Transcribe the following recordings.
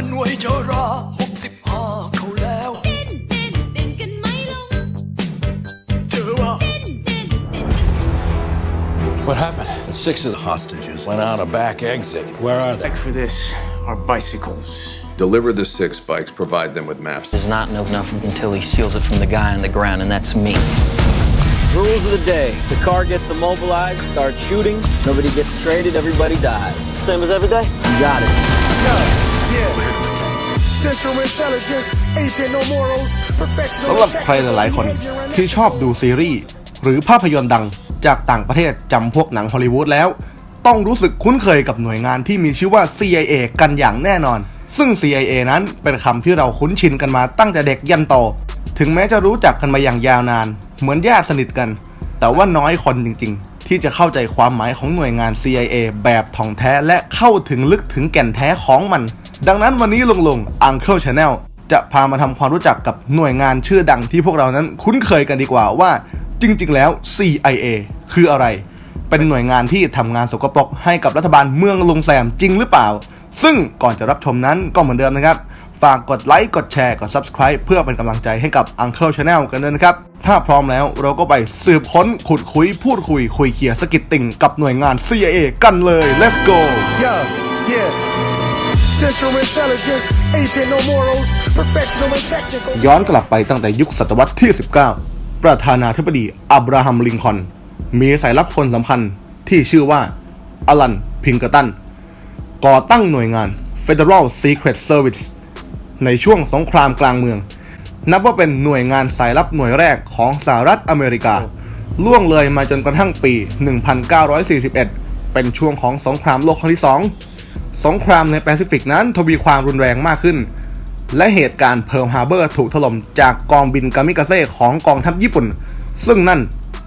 มันหน่วยจราหกสิบห้าเขาแล้ว เต้นเต้นเต้นกันไหมลุง เจอว่า เต้นเต้นเต้น What happened? Six of the hostages went out a back exit. Where are they? Back for this are bicycles. Deliver the six bikes, provide them with maps. Does not know enough until he steals it from the guy on the ground, and that's me. Rules of the day. The car gets immobilized, starts shooting, nobody gets traded, everybody dies. Same as every day? You got it. Central Intelligence, agent no morals, professional สำหรับใครหลายๆคนที่ชอบดูซีรีส์หรือภาพยนตร์ดังจากต่างประเทศจำพวกหนังฮอลลีวูดแล้ว ต้องรู้สึกคุ้นเคยกับหน่วยงานที่มีชื่อว่า CIA กันอย่างแน่นอน ซึ่ง CIA นั้นเป็นคำที่เราคุ้นชินกันมาตั้งแต่เด็กยันโต ถึงแม้จะรู้จักกันมาอย่างยาวนาน เหมือนญาติสนิทกัน แต่ว่าน้อยคนจริง ๆ ที่จะเข้าใจความหมายของหน่วยงาน CIA แบบท่องแท้และเข้าถึงลึกถึงแก่นแท้ของมัน ดังนั้นวันนี้ลงลง Uncle Channel จะพามาทำความรู้จักกับหน่วยงานชื่อดังที่พวกเรานั้นคุ้นเคยกันดีกว่าว่าจริง ๆ แล้ว CIA คืออะไร เป็นหน่วยงานที่ทำงานสกปรกให้กับรัฐบาลเมืองลุงแซมจริงหรือเปล่า ซึ่งก่อนจะรับชมนั้นก็เหมือนเดิมนะครับ ฝากกดไลค์ กดแชร์ กด Subscribe เพื่อเป็นกำลังใจให้กับ Uncle Channel กันด้วยนะครับ ถ้าพร้อมแล้วเราก็ไปสืบค้นขุดคุย พูดคุย คุยเคลียร์สกิดติ่งกับหน่วยงาน CIA กันเลย let's go Yeah, yeah. Central Intelligence, agent no morals, professional and technical. ย้อนกลับไปตั้งแต่ยุคศตวรรษที่ 19 ประธานาธิบดีอับราฮัม ลิงคอน มีสายลับคนสำคัญที่ชื่อว่าอลัน พิงเกอร์ตัน ก่อตั้งหน่วยงาน Federal Secret Service ในช่วงสงครามกลางเมือง นับว่าเป็นหน่วยงานสายลับหน่วยแรกของสหรัฐอเมริกา ล่วงเลยมาจนกระทั่งปี 1941 เป็นช่วงของสงครามโลกครั้งที่ 2 สงครามในแปซิฟิกนั้นทวีความรุนแรงมากขึ้น และเหตุการณ์เพิร์ลฮาร์เบอร์ถูกถล่มจากกองบินกามิกาเซ่ของกองทัพญี่ปุ่น ซึ่งนั่น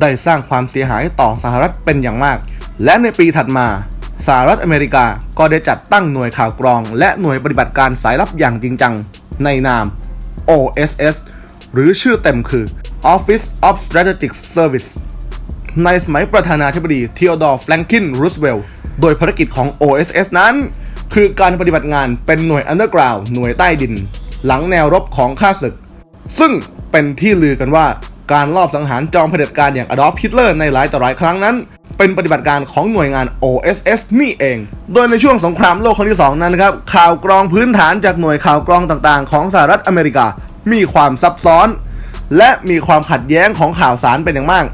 ได้สร้างความเสียหายต่อสหรัฐเป็นอย่างมาก และในปีถัดมาสหรัฐอเมริกาก็ได้จัดตั้งหน่วยข่าวกรอง และหน่วยปฏิบัติการสายลับอย่างจริงจัง ในนาม OSS หรือชื่อเต็มคือ Office of Strategic Service ในสมัยประธานาธิบดีเท o โดร์แฟรงคินรูสเวลล์โดยภารกิจของ OSS นั้น คือการปฏิบัติงานเป็นหน่วยอันเดอร์กราวหน่วยใต้ดิน หลังแนวรบของข้าศึก ซึ่งเป็นที่ลือกันว่าการลอบสังหารจอมเผด็จการอย่างอดอล์ฟฮิตเลอร์ในหลายต่อหลายครั้งนั้น เป็นปฏิบัติการของหน่วยงาน OSS นี่เอง โดยในช่วงสงครามโลกครั้งที่ 2 นั้นนะครับ ข่าวกรองพื้นฐานจากหน่วยข่าวกรองต่างๆ ของสหรัฐอเมริกา มีความซับซ้อน และมีความขัดแย้งของข่าวสารเป็นอย่างมาก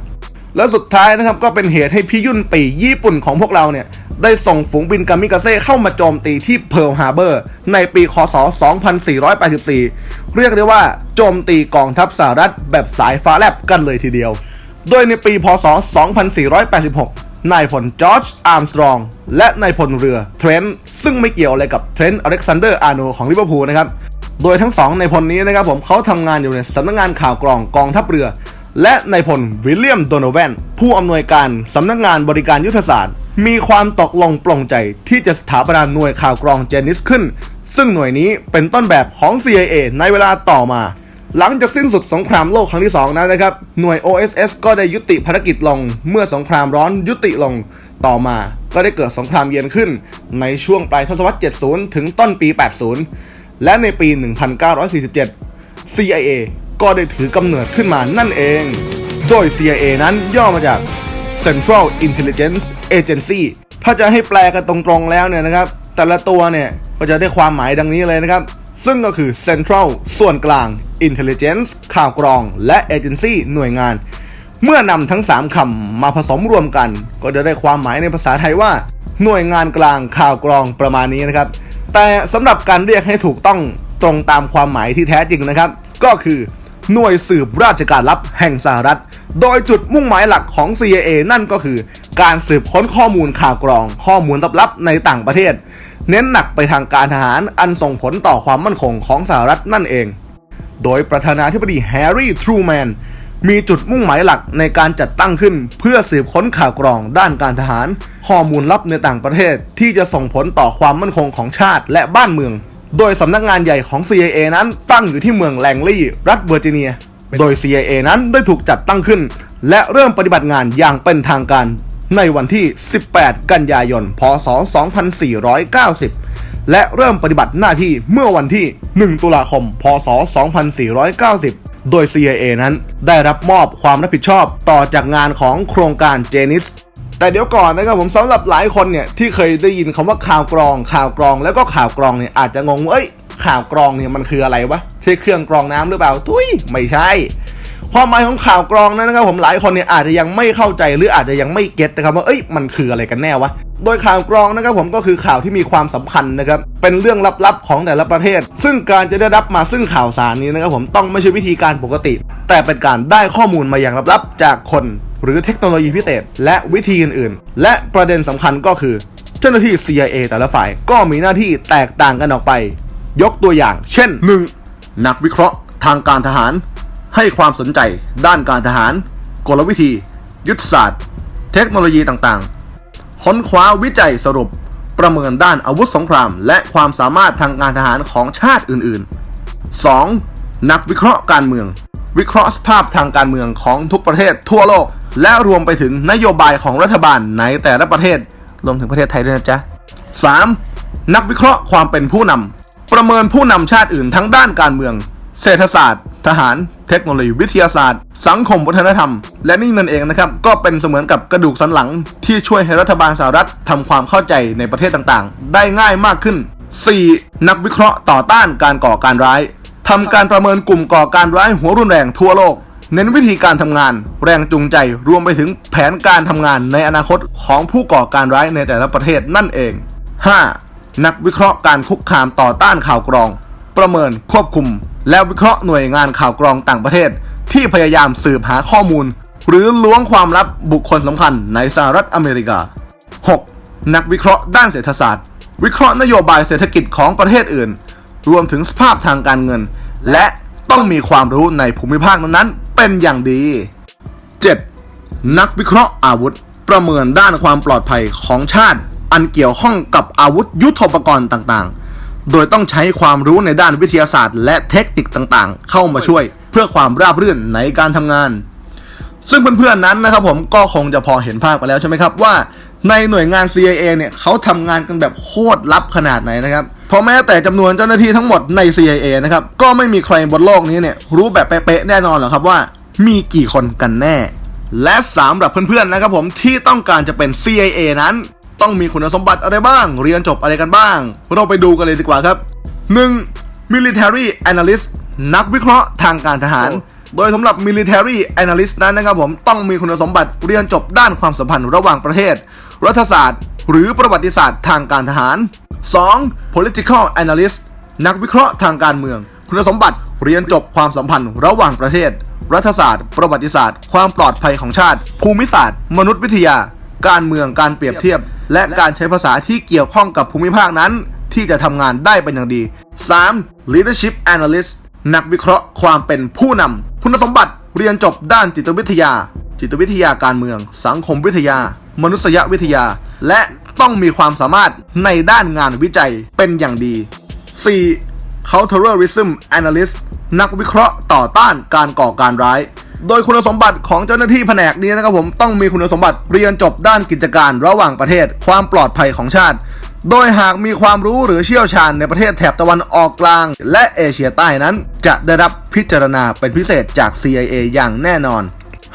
แล้วสุดท้ายนะครับก็เป็นเหตุให้พี่ยุ่นปีญี่ปุ่นของพวกเราเนี่ย ได้ส่งฝูงบินกามิกาเซ่เข้ามาโจมตีที่เพิร์ลฮาร์เบอร์ในปีคศ 2484 เรียกได้ว่าโจมตีกองทัพสหรัฐแบบสายฟ้าแลบกันเลยทีเดียว โดยในปีพศ 2486 นายพลจอร์จอาร์มสตรอง และนายพลเรือเทรนต์ซึ่งไม่เกี่ยวอะไรกับเทรนต์อเล็กซานเดอร์อาร์โนของลิเวอร์พูลนะครับโดยทั้งสองในพลนี้นะครับผมเขาทำงานอยู่ในสำนักงานข่าวกรองกองทัพเรือ และนายพลวิลเลียมโดนแวนผู้อำนวยการสำนักงานบริการยุทธศาสตร์ มีความตกลงปลงใจที่จะสถาปนาหน่วยข่าวกรองเจนิสขึ้น ซึ่งหน่วยนี้เป็นต้นแบบของ CIA ในเวลาต่อมา หลังจากสิ้นสุดสงครามโลกครั้งที่ 2 นั้นนะครับ หน่วย OSS ก็ได้ยุติภารกิจลง เมื่อสงครามร้อนยุติลงต่อมาก็ได้เกิดสงครามเย็นขึ้น ในช่วงปลายทศวรรษ 70 ถึงต้นปี 80 และในปี 1947 CIA ก็ได้ถือกำเนิดขึ้นมานั่นเอง โดย CIA นั้นย่อมาจาก Central Intelligence Agency ถ้าจะให้แปลกันตรงๆแล้วเนี่ยนะครับ แต่ละตัวเนี่ยก็จะได้ความหมายดังนี้เลยนะครับ ซึ่งก็คือ Central ส่วนกลาง Intelligence ข่าวกรอง และ Agency หน่วยงาน เมื่อนำทั้ง 3คำมาผสมรวมกัน ก็จะได้ความหมายในภาษาไทยว่า หน่วยงานกลางข่าวกรองประมาณนี้นะครับ แต่สำหรับการเรียกให้ถูกต้องตรงตามความหมายที่แท้จริงนะครับ ก็คือ หน่วยสืบราชการลับแห่งสหรัฐ โดยจุดมุ่งหมายหลักของ CIA นั่นก็คือ การสืบค้นข้อมูลข่าวกรอง ข้อมูลลับๆในต่างประเทศ เน้นหนักไปทางการทหารอันส่งผลต่อความมั่นคงของสหรัฐนั่นเอง โดยประธานาธิบดีแฮร์รี่ทรูแมนมีจุดมุ่งหมายหลักในการจัดตั้งขึ้น เพื่อสืบค้นข่าวกรองด้านการทหาร ข้อมูลลับในต่างประเทศที่จะส่งผลต่อความมั่นคงของชาติและบ้านเมือง โดยสำนักงานใหญ่ของ CIA นั้นตั้งอยู่ที่เมืองแลงลีย์รัฐเวอร์จิเนีย โดย CIA นั้นได้ถูกจัดตั้งขึ้น และเริ่มปฏิบัติงานอย่างเป็นทางการ ในวันที่ 18 กันยายน พศ 2490 และเริ่มปฏิบัติหน้าที่เมื่อวันที่ 1 ตุลาคม พศ 2490 โดย CIA นั้นได้รับมอบความรับผิดชอบต่อจากงานของโครงการเจนิส แต่เดี๋ยวก่อนนะครับผมสำหรับหลายคนเนี่ยที่เคยได้ยินคำว่าข่าวกรอง ข่าวกรองแล้วก็ข่าวกรองเนี่ยอาจจะงงว่าเอ้ยข่าวกรองเนี่ยมันคืออะไรวะใช่เครื่องกรองน้ำหรือเปล่าทุยไม่ใช่ความหมายของข่าวกรองนั้นนะครับผมหลายคนเนี่ยอาจจะยังไม่เข้าใจหรืออาจจะยังไม่เก็ตนะครับว่าเอ้ยมันคืออะไรกันแน่วะโดยข่าวกรองนะครับผมก็คือข่าวที่มีความสำคัญนะครับเป็นเรื่องลับๆของแต่ละประเทศ ซึ่งการจะได้รับมาซึ่งข่าวสารนี้นะครับผมต้องไม่ใช่วิธีการปกติ แต่เป็นการได้ข้อมูลมาอย่างลับๆ จากคน หรือเทคโนโลยีพิเศษ และวิธีอื่นๆ และประเด็นสำคัญก็คือ เจ้าหน้าที่ CIA แต่ละฝ่ายก็มีหน้าที่แตกต่างกันออกไป ยกตัวอย่าง เช่น 1. นักวิเคราะห์ทางการทหาร ให้ความสนใจด้านการทหาร กลวิธี ยุทธศาสตร์ เทคโนโลยีต่างๆค้นคว้าวิจัยสรุป ประเมินด้านอาวุธสงคราม และความสามารถทางการทหารของชาติอื่นๆ 2. นักวิเคราะห์การเมือง วิเคราะห์สภาพทางการเมืองของทุกประเทศทั่วโลก และรวมไปถึงนโยบายของรัฐบาลในแต่ละประเทศ รวมถึงประเทศไทยด้วยนะจ๊ะ 3. นักวิเคราะห์ความเป็นผู้นำ ประเมินผู้นำชาติอื่นทั้งด้านการเมือง เศรษฐศาสตร์ ทหาร เทคโนโลยีวิทยาศาสตร์ สังคมวัฒนธรรม และนี่นั่นเองนะครับ ก็เป็นเสมือนกับกระดูกสันหลัง ที่ช่วยให้รัฐบาลสหรัฐทำความเข้าใจในประเทศต่างๆ ได้ง่ายมากขึ้น 4. นักวิเคราะห์ต่อต้านการก่อการร้ายทำการประเมินกลุ่มก่อการร้ายหัวรุนแรงทั่วโลก เน้นวิธีการทำงาน แรงจูงใจรวมไปถึงแผนการทำงานในอนาคตของผู้ก่อการร้ายในแต่ละประเทศนั่นเอง 5. นักวิเคราะห์การคุกคามต่อต้านข่าวกรอง ประเมินควบคุม และวิเคราะห์หน่วยงานข่าวกรองต่างประเทศ ที่พยายามสืบหาข้อมูล หรือล้วงความลับบุคคลสำคัญในสหรัฐอเมริกา 6. นักวิเคราะห์ด้านเศรษฐศาสตร์ วิเคราะห์นโยบายเศรษฐกิจของประเทศอื่น รวมถึงสภาพทางการเงิน และต้องมีความรู้ในภูมิภาคนั้นๆ เป็นอย่างดี 7. นักวิเคราะห์อาวุธ ประเมินด้านความปลอดภัยของชาติ อันเกี่ยวข้องกับอาวุธยุทโธปกรณ์ต่างๆ โดยต้องใช้ความรู้ในด้านวิทยาศาสตร์ และเทคนิคต่างๆ เข้ามาช่วยเพื่อความราบรื่นในการทำงาน ซึ่งเพื่อนๆนั้นนะครับผมก็คงจะพอเห็นภาพไปแล้วใช่ไหมครับว่า ในหน่วยงาน CIA เนี่ยเขาทำงานกันแบบโคตรลับขนาดไหนนะครับ เพราะแม้แต่จำนวนเจ้าหน้าที่ทั้งหมดใน CIA นะครับก็ไม่มีใครบนโลกนี้เนี่ยรู้แบบเป๊ะๆแน่นอนหรอกครับว่า มีกี่คนกันแน่ และสำหรับเพื่อนๆนะครับผมที่ต้องการจะเป็น CIA นั้น ต้องมีคุณสมบัติอะไรบ้าง เรียนจบอะไรกันบ้าง เราไปดูกันเลยดีกว่าครับ 1. military analyst นักวิเคราะห์ทางการทหาร โดยสำหรับ military analyst นั้นนะครับผมต้องมีคุณสมบัติเรียนจบด้านความสัมพันธ์ระหว่างประเทศ รัฐศาสตร์ หรือประวัติศาสตร์ทางการทหาร 2. political analyst นักวิเคราะห์ทางการเมือง คุณสมบัติเรียนจบความสัมพันธ์ระหว่างประเทศ รัฐศาสตร์ ประวัติศาสตร์ ความปลอดภัยของชาติ ภูมิศาสตร์ มนุษยวิทยา การเมืองการเปรียบเทียบ และการใช้ภาษาที่เกี่ยวข้องกับภูมิภาคนั้น ที่จะทำงานได้เป็นอย่างดี 3. leadership analyst นักวิเคราะห์ความเป็นผู้นำคุณสมบัติเรียนจบด้านจิตวิทยา จิตวิทยาการเมือง สังคมวิทยา มนุษยวิทยา และต้องมีความสามารถในด้านงานวิจัยเป็นอย่างดี 4. counterterrorism analyst นักวิเคราะห์ต่อต้านการก่อการร้าย โดยคุณสมบัติของเจ้าหน้าที่แผนกนี้นะครับผมต้องมีคุณสมบัติเรียนจบด้านกิจการระหว่างประเทศ ความปลอดภัยของชาติ โดยหากมีความรู้หรือเชี่ยวชาญในประเทศแถบตะวันออกกลาง และเอเชียใต้นั้น จะได้รับพิจารณาเป็นพิเศษจาก CIA อย่างแน่นอน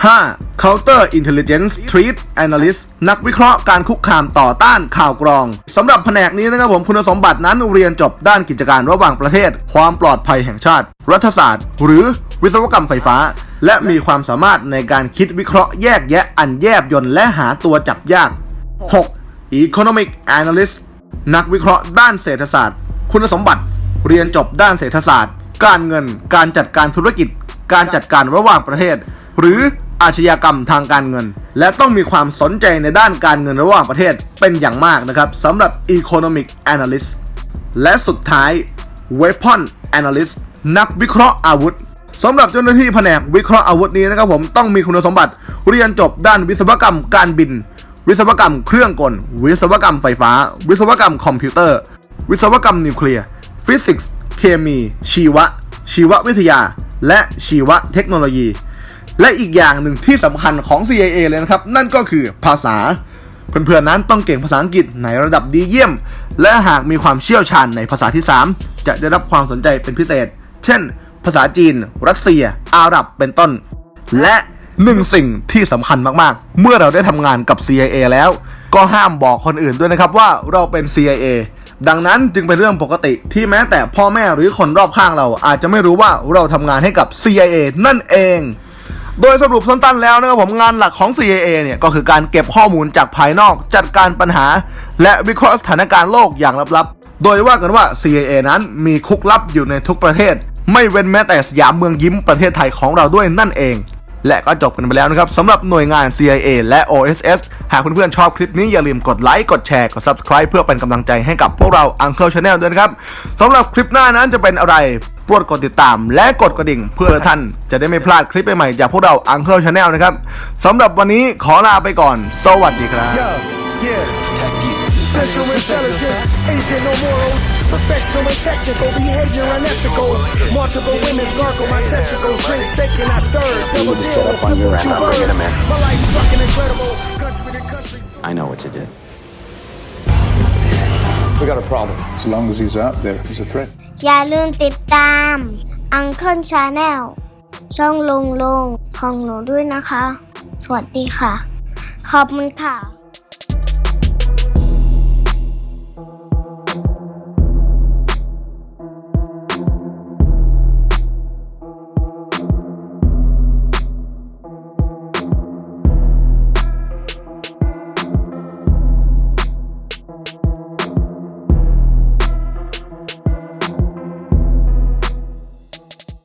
5. Counter Intelligence Threat Analyst นักวิเคราะห์การคุกคามต่อต้านข่าวกรองสำหรับแผนกนี้นะครับผมคุณสมบัตินั้นเรียนจบด้านกิจการระหว่างประเทศ ความปลอดภัยแห่งชาติ รัฐศาสตร์ หรือวิศวกรรมไฟฟ้า และมีความสามารถในการคิดวิเคราะห์แยกแยะอันแยบยนต์และหาตัวจับยาก 6. Economic Analyst นักวิเคราะห์ด้านเศรษฐศาสตร์ คุณสมบัติ เรียนจบด้านเศรษฐศาสตร์ การเงิน การจัดการธุรกิจ การจัดการระหว่างประเทศ หรือ อาชญากรรมทางการเงิน และต้องมีความสนใจในด้านการเงินระหว่างประเทศเป็นอย่างมากนะครับสำหรับ Economic Analyst และสุดท้าย Weapon Analyst นักวิเคราะห์อาวุธสำหรับเจ้าหน้าที่แผนกวิเคราะห์อาวุธนี้นะครับผมต้องมีคุณสมบัติเรียนจบด้านวิศวกรรมการบิน วิศวกรรมเครื่องกล วิศวกรรมไฟฟ้า วิศวกรรมคอมพิวเตอร์ วิศวกรรมนิวเคลียร์ฟิสิกส์เคมี ชีวะ ชีววิทยา และชีวเทคโนโลยี และอีกอย่างหนึ่งที่สำคัญของ CIA เลยนะครับ นั่นก็คือภาษา เพื่อนๆนั้นต้องเก่งภาษาอังกฤษในระดับดีเยี่ยม และหากมีความเชี่ยวชาญในภาษาที่ 3 จะได้รับความสนใจเป็นพิเศษ เช่น ภาษาจีน รัสเซีย อาหรับเป็นต้น และหนึ่งสิ่งที่สำคัญมากๆ เมื่อเราได้ทำงานกับ CIA แล้ว ก็ห้ามบอกคนอื่นด้วยนะครับว่าเราเป็น CIA ดังนั้นจึงเป็นเรื่องปกติที่แม้แต่พ่อแม่หรือคนรอบข้างเราอาจจะไม่รู้ว่าเราทำงานให้กับ CIA นั่นเอง โดยสรุปสั้นๆแล้วนะครับผมงานหลักของ CIA เนี่ยก็คือการเก็บข้อมูลจากภายนอกจัดการปัญหา และวิเคราะห์สถานการณ์โลกอย่างลับๆ โดยว่ากันว่า CIA นั้นมีคุกลับอยู่ในทุกประเทศ ไม่เว้นแม้แต่สยามเมืองยิ้มประเทศไทยของเราด้วยนั่นเอง และก็จบกันไปแล้วนะครับสำหรับหน่วยงาน CIA และ OSS หากเพื่อนๆชอบคลิปนี้อย่าลืมกดไลค์ กดแชร์ กด Subscribe เพื่อเป็นกำลังใจให้กับพวกเรา Uncle Channel ด้วยนะครับสำหรับคลิปหน้านั้นจะเป็นอะไรโปรดกดติดตามและกดกระดิ่ง เพื่อท่านจะได้ไม่พลาดคลิปใหม่ๆจากพวกเรา Uncle Channel นะครับสำหรับวันนี้ขอลาไปก่อน สวัสดีครับ Yo, yeah. Central Intelligence, agent no morals, professional and technical, behavior unethical. Multiple women's gargle my testicles, drink shaking, I stir. Double deal with flip two birds. My life's fucking incredible. Country to country. I know what you did. We got a problem. As long as he's out there, he's a threat. อย่าลืมติดตาม Uncle Channel ช่องลุงลุงของหนูด้วยนะคะ สวัสดีค่ะ ขอบคุณค่ะ